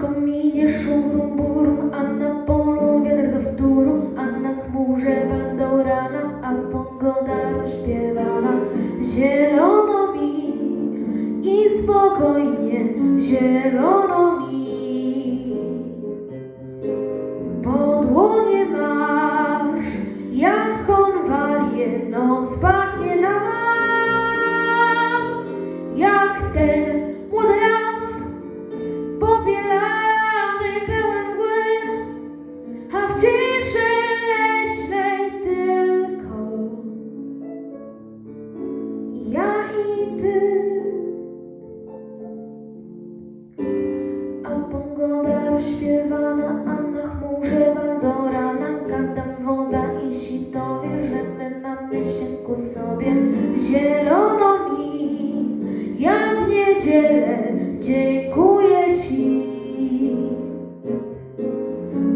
szybko minie szurum burum, a na polu wiatr do wtóru, a na chmurze bal do rana, a pogoda rozśpiewana. Zielono mi i spokojnie, zielono mi. Po dłonie masz, jak konwalie, noc pachnie. Na chmurze Waldora nam kadam woda i sitowie, że my mamy się ku sobie. Zielono mi, jak w niedzielę, dziękuję Ci.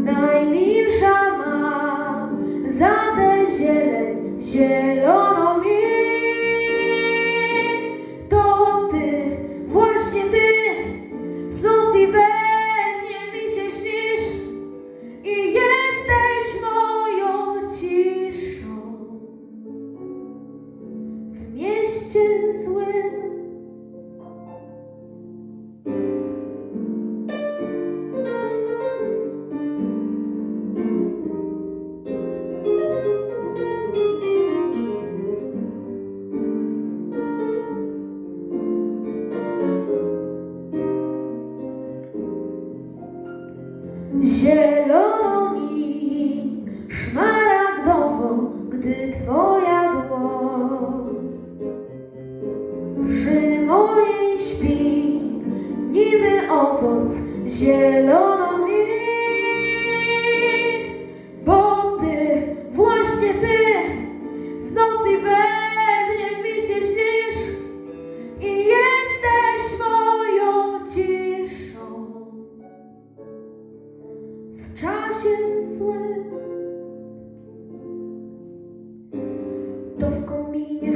Najmilsza ma za tę zieleń, zielono mieście złym mi, szmaragdowo, gdy Twoja dłoń owoc zielono mi, bo Ty, właśnie Ty, w nocy we dnie mi się śnisz i jesteś moją ciszą. W czasie złym to w kominie